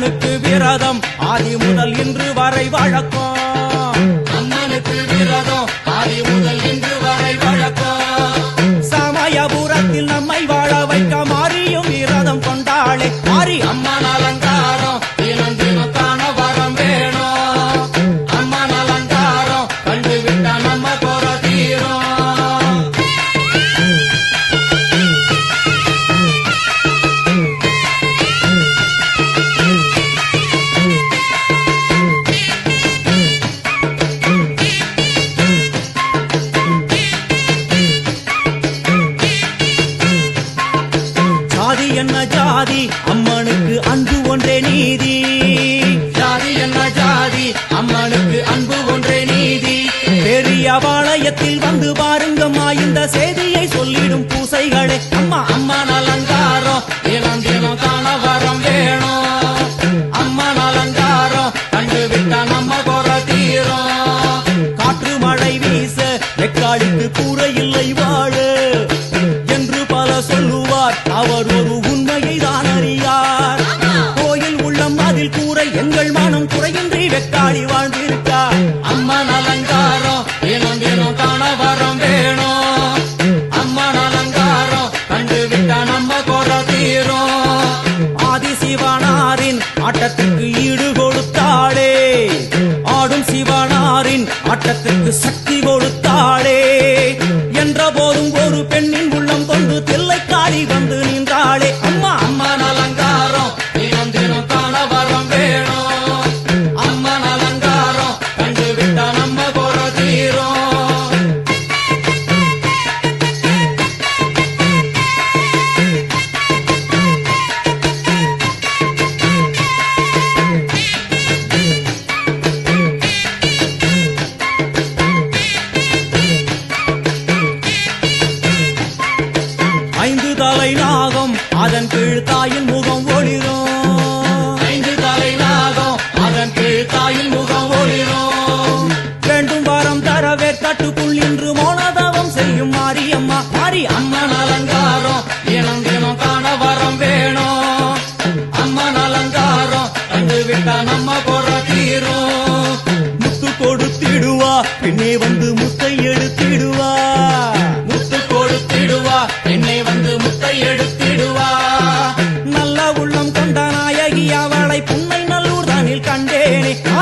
அண்ணனுக்கு விரதம். ஆதி முதல் இன்று வரை வழக்கம். அண்ணனுக்கு விரதம் ஆதி முதல் அம்மனுக்கு அன்பு ஒன்றே நீதி. பெரிய பாளையத்தில் வந்து பாருங்க இந்த செய்தியை சொல்லிடும் பூசைகளே. அம்மா அம்மா அலங்காரம் தினம் தினம் கணவரம் வேணும். அம்மா அலங்காரம் கண்டு விட்டா நம்ம குறை தீரும். காற்று மழை வீச வெக்காளிக்கு கூற இல்லை வாழு. என்று பல சொல்லுவார் அவர் ஒரு உண்மையை தான் அறியார். கோயில் உள்ளம் அதில் கூற எங்கள் மனம் வெட்டாளி வாழ்ந்திருக்கா? அம்மன் அலங்காரம் தினம் தினம் காண வரம் வேணும். அம்மன் அலங்காரம் கண்டு விட்டா நம்ம கொட தீரும். ஆதி சிவனாரின் ஆட்டத்துக்கு ஈடு கொடுத்தாளே. ஆடும் சிவனாரின் ஆட்டத்துக்கு சக்தி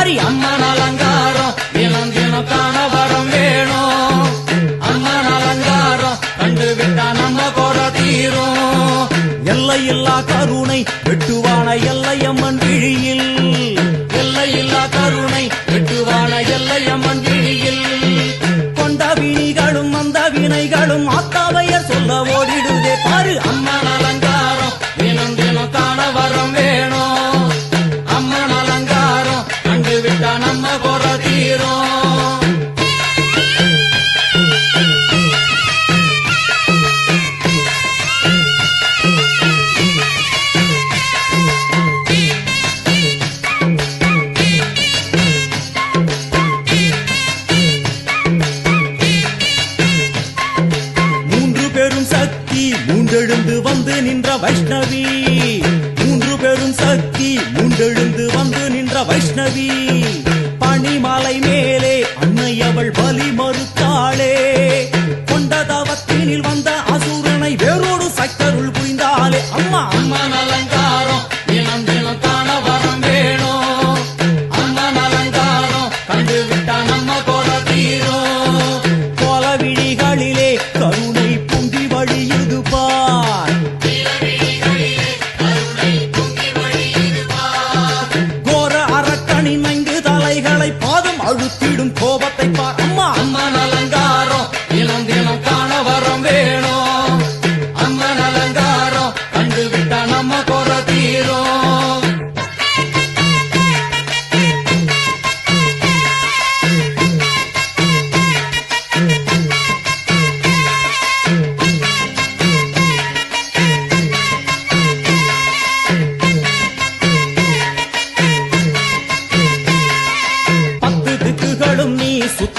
மாதிரி அம்மன் அலங்காரம். தினம் தினம் காண வரம் வேணும். அம்மன் அலங்காரம். கண்டு விட்டா நம்ம கூட தீரும். எல்லையில்லா கருணை வைஷ்ணவி.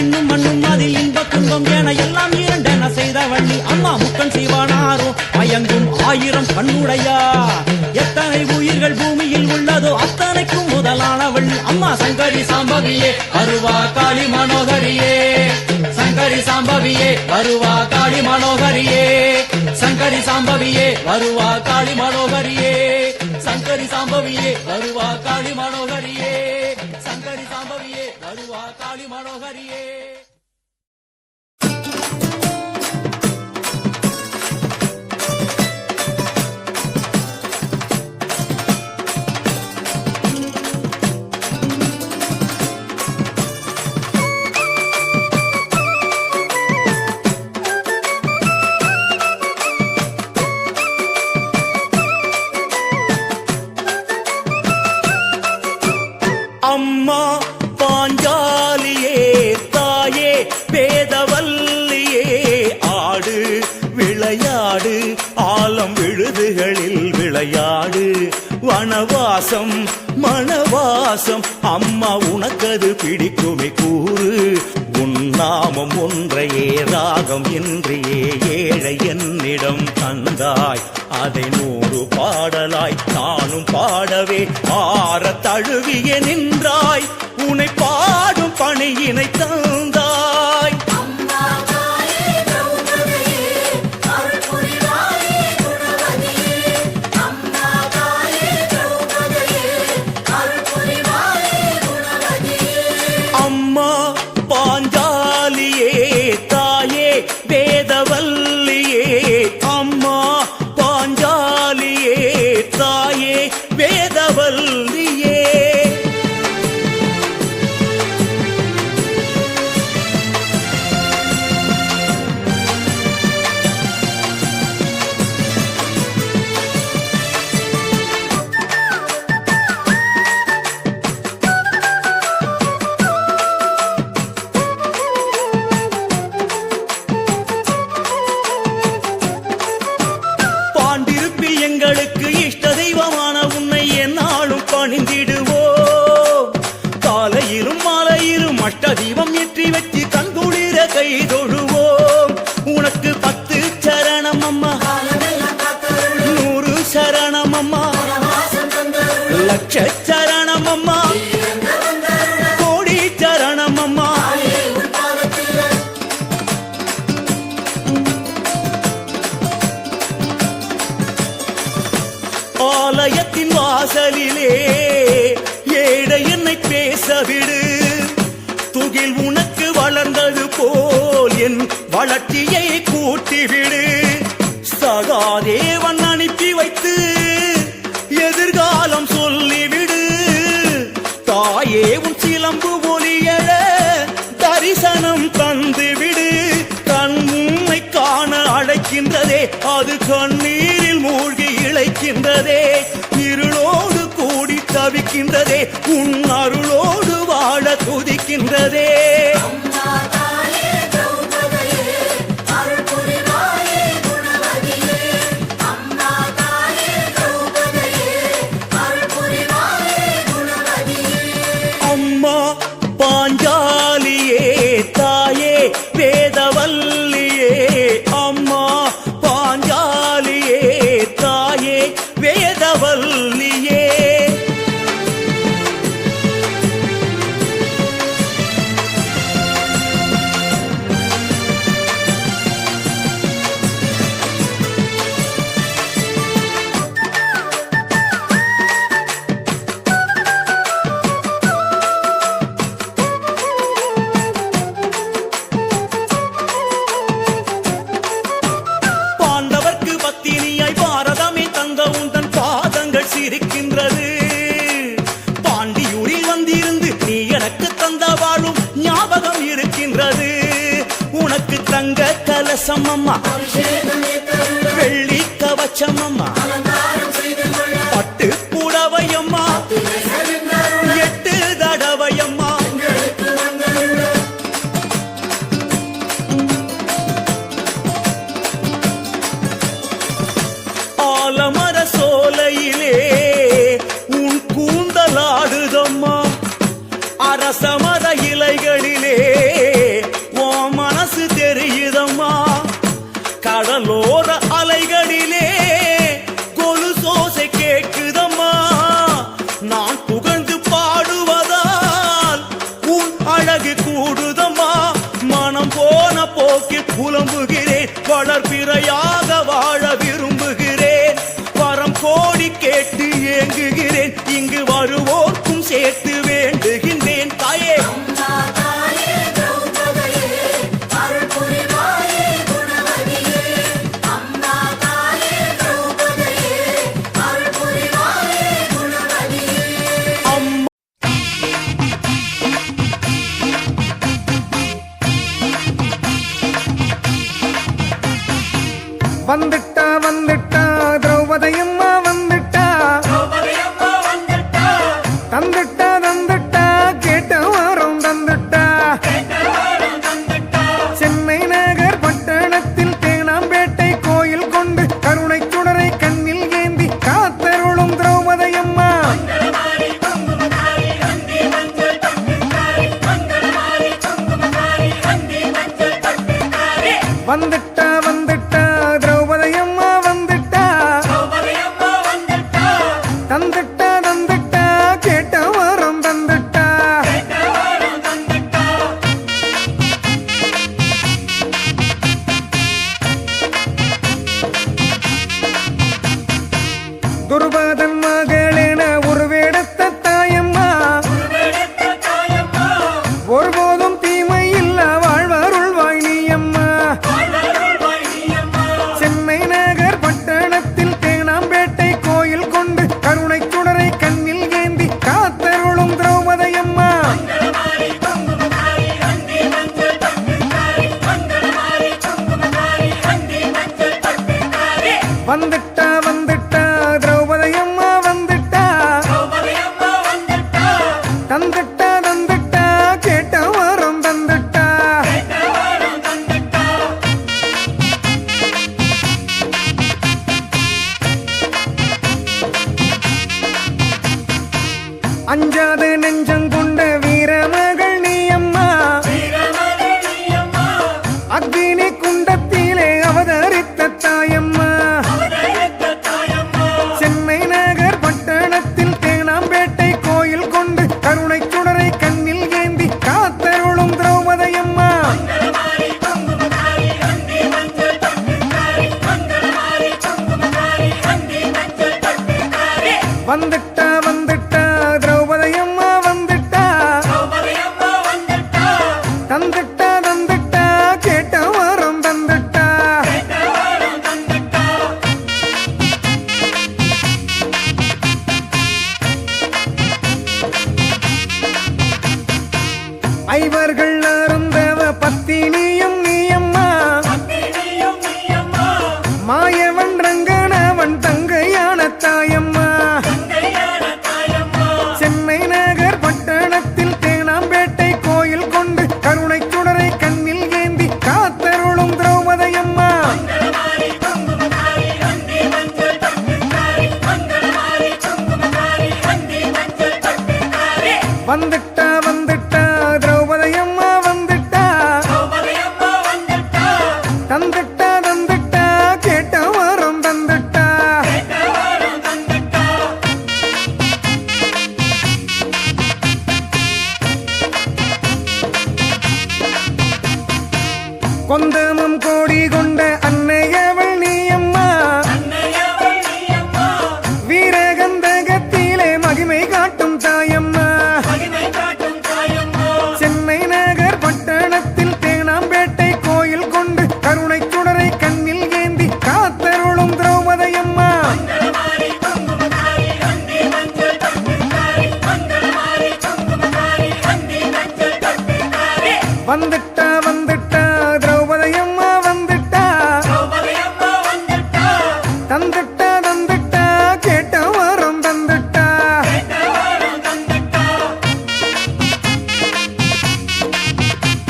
விண்ணும் மண்ணும் அதில் இன்ப துன்பம் என எல்லாம் இரண்டென செய்தவள் நீ அம்மா முக்கன் சிவனாரும் மயங்கும் ஆயிரம் கண்ணுடையா? எத்தனை உயிர்கள் பூமியில் உள்ளதோ அத்தனைக்கும் முதலானவள் நீ. அம்மா சங்கரி சாம்பவியே அருவா காளி மனோகரியே. சங்கரி சாம்பவியே வருவா காளி மனோகரியே. சங்கரி சாம்பவியே வருவா காளி மனோகரியே. சங்கரி சாம்பவியே வருவா காளி மனோகரியே. சாம்பவியே வருவா காளி மனோகரியே பாசம். அம்மா உனக்கது பிடிக்குமே கூறு. உன் நாமம் ஒன்றையே ராகம் இன்றியே ஏழை என்னிடம் தந்தாய். அதை நூறு பாடலாய் நானும் பாடவே ஆற தழுவிய நின்றாய். உனை பாடும் பணியினை தந்தாய். எங்களுக்கு இஷ்ட தெய்வமான உன்னை என்னாலும் பணிந்திடுவோம். காலையிலும் மாலையிலும் அஷ்ட தீபம் ஏற்றி வச்சு கண்குளிர கை தொழுவோம். உனக்கு பத்து சரணம் அம்மா. நூறு சரணம் அம்மா. லட்ச ஆலயத்தின் வாசலிலே ஏழை என்னை பேசவிடு. துகில் உனக்கு வளர்ந்தது போல் என் வளர்ச்சியை கூட்டிவிடு. சகாதேவன் அது கண்ணீரில் மூழ்கி இழைக்கின்றதே இருளோடு கூடி தவிக்கின்றதே உன் அருளோடு வாழ துதிக்கின்றதே. வந்த உந்தன் பாதங்கள் சிரிக்கின்றது. பாண்டியூரில் வந்திருந்து நீ எனக்கு தந்த வாழும் ஞாபகம் இருக்கின்றது. உனக்கு தங்க கலசம் அம்மா. வெள்ளி கவச்சம் அம்மா. வளர்பிறையா? வந்துட்டா வந்துட்டா திரௌபதியம்மா வந்துட்டா. தந்துட்டா தந்துட்டா கேட்ட வாரம் தந்துட்டா. சென்னை நகர் பட்டணத்தில் தேனாம்பேட்டை கோயில் கொண்டு கருணை சுடரை கண்ணில் ஏந்தி காத்தருளும் திரௌபதியம்மா. வந்துட்டா வந்துட்டா. 앉아